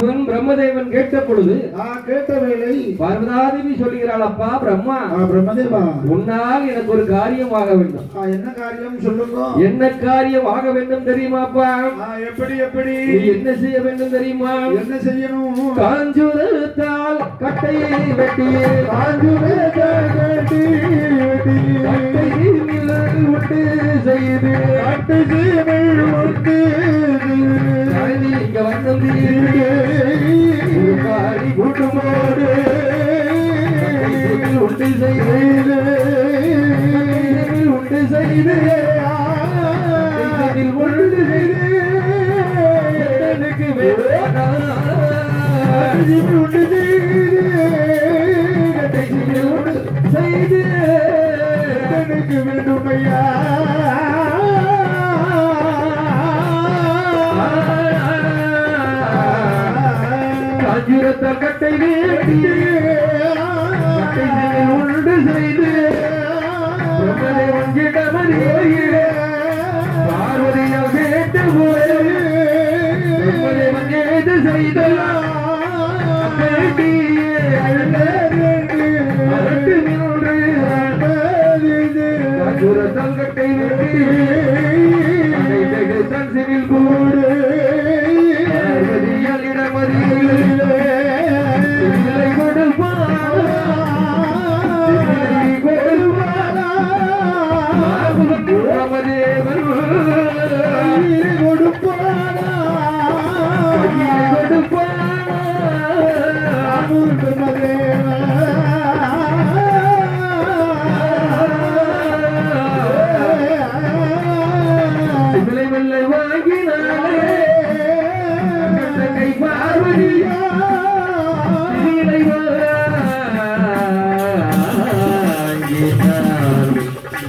இவன் பிரம்மதேவன் கேட்ட பொழுது ஆ கேட்ட வேலை பார்வதாதேவி சொல்லுகிறாள் அப்பா பிரம்மா பிரம்மதேவா? உன்னால் எனக்கு ஒரு காரியம் ஆக வேண்டும். என்ன காரியம் சொல்லுங்க? என்ன காரியம் ஆக வேண்டும் தெரியுமாப்பா எப்படி எப்படி? என்ன செய்ய வேண்டும் தெரியுமா? என்ன செய்யணும்? காஞ்சுரத்தால் கட்டையை வெட்டி காஞ்சுரே கட்டி வெட்டி செய்து ஒட்டு இங்க வந்து வேட்டி கட்டை உண்டு செய்து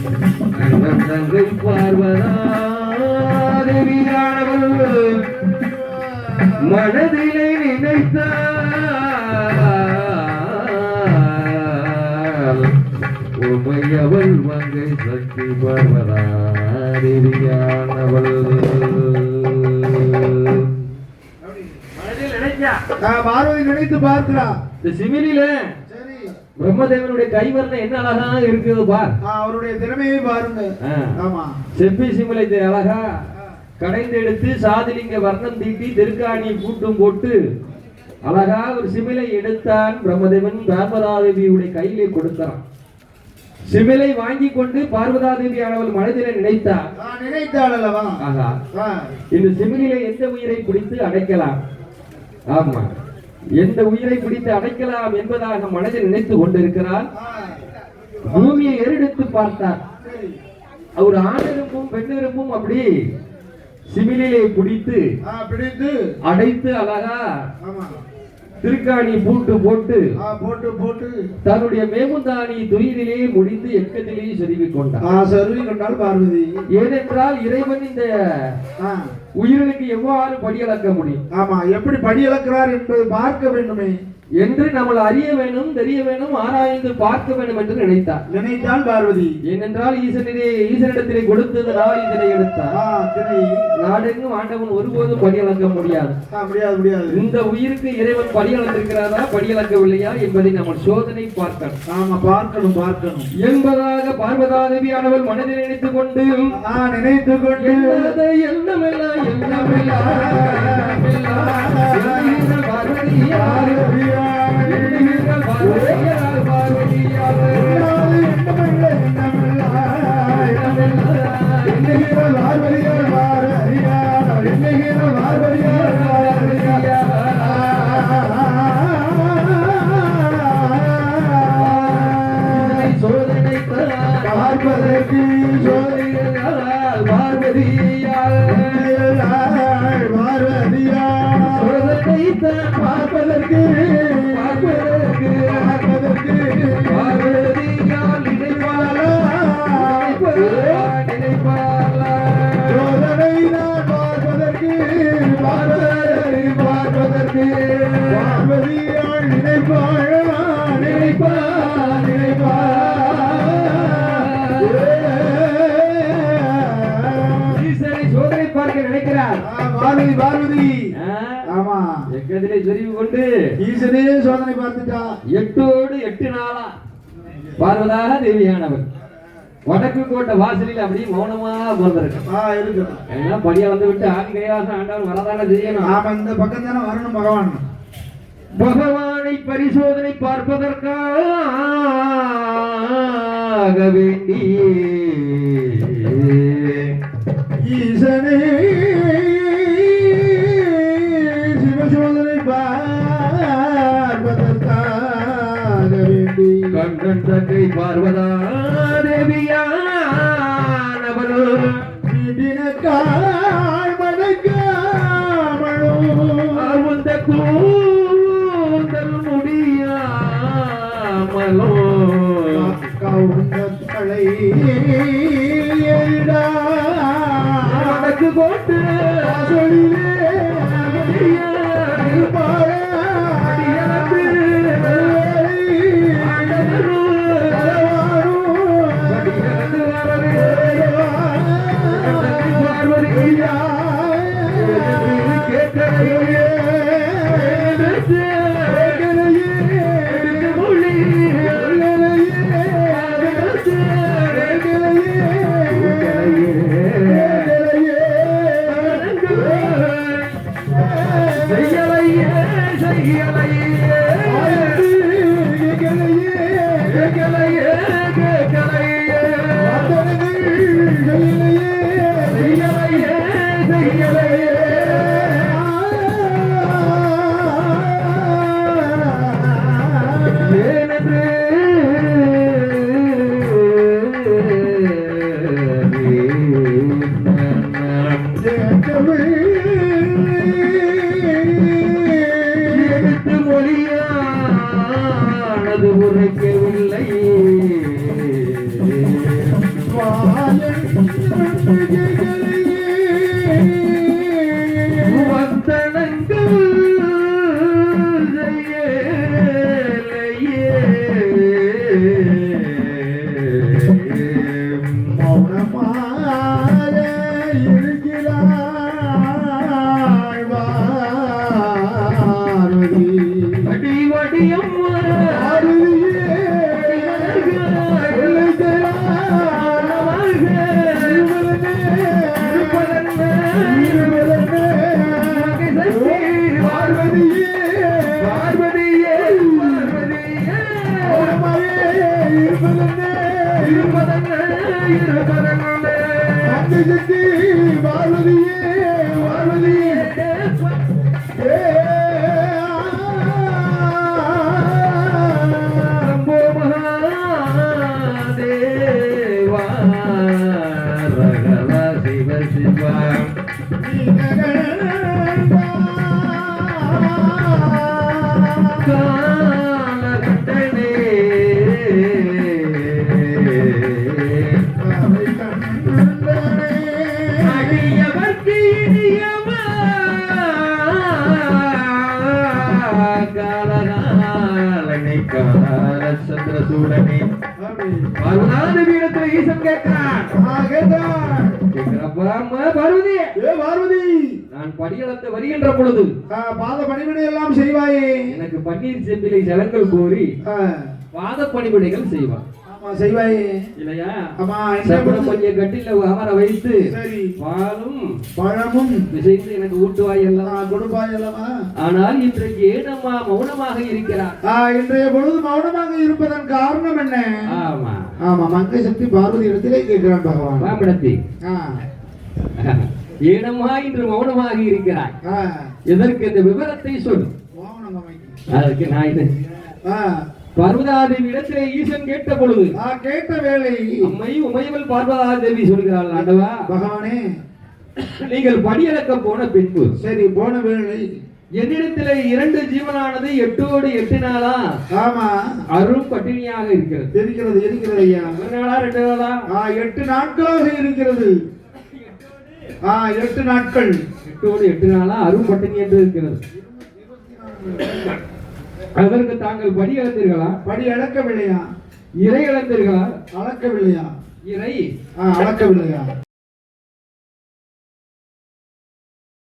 தங்கை பார்வதா தேவியானவள் மனதிலே நினைத்தால் உமையவள் மங்கை சக்தி பார்வதா தேவியானவள் மனதில் நினைச்சா பார்வதி நினைத்து பார்க்கிறா இந்த சிமிலில பிரம்மதேவனுடைய கைவர்ணம் என்ன அழகா இருக்குது பார். அவருடைய திறமையை பாருங்க. ஆமா. செப்பி சிமிலை அழகா கடைந்து எடுத்து சாதிலிங்க வர்ணம் தீட்டி திருக்காணி பூட்டும் போட்டு அழகா ஒரு சிமிலை எடுத்தான் பிரம்மதேவன் பார்வதாதேவியுடைய கையிலே கொடுத்தான். சிமிலை வாங்கி கொண்டு பார்வதாதேவி ஆனவள் மனதிலே நினைத்தார் நான் நினைத்தாள் அல்லவா? இந்த சிமிலிலே எந்த உயிரை பிடித்து அடைக்கலாம்? ஆமா. எந்த உயிரை பிடித்து அடைக்கலாம் என்பதாக மனதில் நினைத்து கொண்டிருக்கிறார். பூமியை ஏறெடுத்து பார்த்தார். அவர் ஆணிருப்பும் பெண்ணிருப்பும் அப்படி சிமிலிலே பிடித்து அடைத்து அழகா திருக்காணி பூட்டு போட்டு ஆ, போட்டு போட்டு தன்னுடைய மேமுந்தாணி துயிலிலே முடித்து எக்கத்திலே சொருவிக் கொண்டார் ஆ, சருவி கொண்டாள் பார்வதி. ஏனென்றால் இறைவன் இந்த உயிர்களுக்கு எவ்வாறு படியளக்க முடியும்? ஆமா எப்படி படி இழக்கிறார் என்பதை பார்க்க வேண்டுமே. என்று நம்மள் அறிய வேணும் தெரிய வேணும் ஆராய்ந்து பார்க்க வேண்டும் என்று நினைத்தார். நினைத்தாள் பார்வதி. ஏனென்றால் ஈசனிலே ஈசனிடத்திலே கொடுத்ததனால் இதனை எடுத்தார். நாடெங்கும் ஆண்டவன் ஒருபோதும் படியளக்க முடியாது. முடியாது முடியாது. இந்த உயிருக்கு இறைவன் படியளந்திருக்கிறாரா படியளக்கவில்லையா என்பதை நம்ம சோதனை பார்க்கணும். ஆமா பார்க்கணும் பார்க்கணும். என்பதாக பார்வதாதேவியானவள் மனதில் நினைத்துக் கொண்டு ஆ, நினைத்து கொண்டு. எண்ணாத எண்ணமெல்லாம் சோதனை பார்ப்பதற்கு பார்ப்பதற்கு பார்ப்பதற்கு. பார்வதியால் நினைப்பாளா நினைப்பாளா சோதனை நான் பார்ப்பதற்கு பார்ப்பதற்கு பார்ப்பதற்கு. பார்வதியால் நினைப்பாளா நினைப்பா நினைப்பா பார்வதி பார்வதி. ஆமா. எக்கத்திலே சொருவி கொண்டு ஈசனே சோதனை பார்த்துட்டா. எட்டோடு எட்டு நாளா பார்வதாக தேவியானவர். வடக்கு கோட்டை வாசலில் அப்படியே மௌனமா இருக்கட்டும் ஏன்னா படியா வந்து விட்டு ஆதி கையாசம் ஆண்டவன் வரதானே செய்யணும். ஆமா இந்த பக்கம் தானே வரணும் பகவான். பகவானை பரிசோதனை பார்ப்பதற்காக வேண்டி கண்ணன் தங்கை பார்வதா தேவியானவர் வீட்டினக்கால் மடக்காமலோ அருந்த கூந்தல் முடியாமலோ கவுந்தலை வடக்கு கோட்டு செய்யலையே Ela. daí. 과연 힘을 சந்திரசூடனே ஈசன் கேட்கிறான். அம்மா பார்வதி? நான் படியளந்து வருகின்ற பொழுது பாத பணிவிடை எல்லாம் செய்வாயே. எனக்கு பன்னீர் செம்பிலை சலங்கள் கோரி பாத பணிவிடைகள் செய்வான். செய்வாயே. இல்லையா? ஆமா பண்ணுது? கொஞ்சம் கட்டில அமர வைத்து சரி. பாலும் பழமும் விசைத்து எனக்கு ஊட்டுவாய் எல்லாம் கொடுப்பாய் அல்லவா ஆனால் இன்றைக்கு ஏனம்மா மௌனமாக இருக்கிறார்? இன்றைய பொழுது மௌனமாக இருப்பதன் காரணம் என்ன? ஆமா. ஆமா மங்கை சக்தி பார்வதி இடத்திலே கேட்கிறான் பகவான். பாம்படத்தி ஆ, ஏனம்மா இன்று மௌனமாக இருக்கிறாய்? ஆ, இதற்கு இந்த விவரத்தை சொல். அதற்கு நான் இது பார்வதாதேவி இடத்திலே ஈசன் கேட்ட பொழுது கேட்ட வேளை அம்மை உமையவள் பார்வதாதேவி சொல்கிறாள் ஆண்டவா? பகவானே. நீங்கள் படியளக்க போன பின்பு சரி போன வேளை. என்னிடத்திலே இரண்டு ஜீவனானது எட்டோடு எட்டு நாளா ஆமா. அரும் பட்டினியாக இருக்கிறது. இருக்கிறது இருக்கிறது ஐயா. ஒரு நாளா ரெண்டு நாளா? ஆ, எட்டு நாட்களாக இருக்கிறது ஆ எட்டு நாட்கள். எட்டோடு எட்டு நாளா அரும் பட்டினி என்று இருக்கிறது. அதற்கு தாங்கள் படி இழந்தீர்களா? படி அளக்கவில்லையா இறை இழந்தீர்களா? அளக்கவில்லையா? இறை அளக்கவில்லையா?